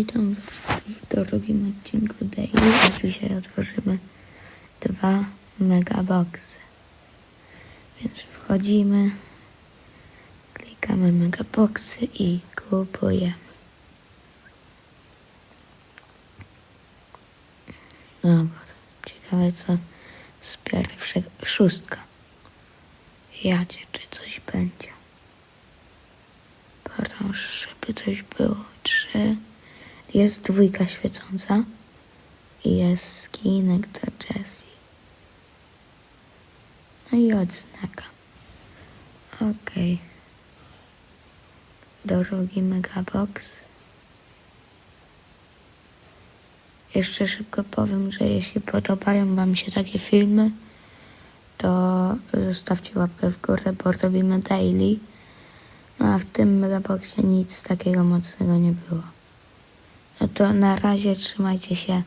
Witam Was w drugim odcinku Daily, a dzisiaj otworzymy dwa megaboxy. Więc wchodzimy, klikamy megaboxy i kupujemy. Dobra, ciekawe co z pierwszego, szóstka. Jadzie, czy coś będzie. Proszę, żeby coś było. Trzy. Jest dwójka świecąca i jest skinek do Jessie. No i odznaka. Okej. Drugi megabox. Jeszcze szybko powiem, że jeśli podobają Wam się takie filmy, to zostawcie łapkę w górę, bo robimy daily. No a w tym megaboxie nic takiego mocnego nie było. To na razie trzymajcie się.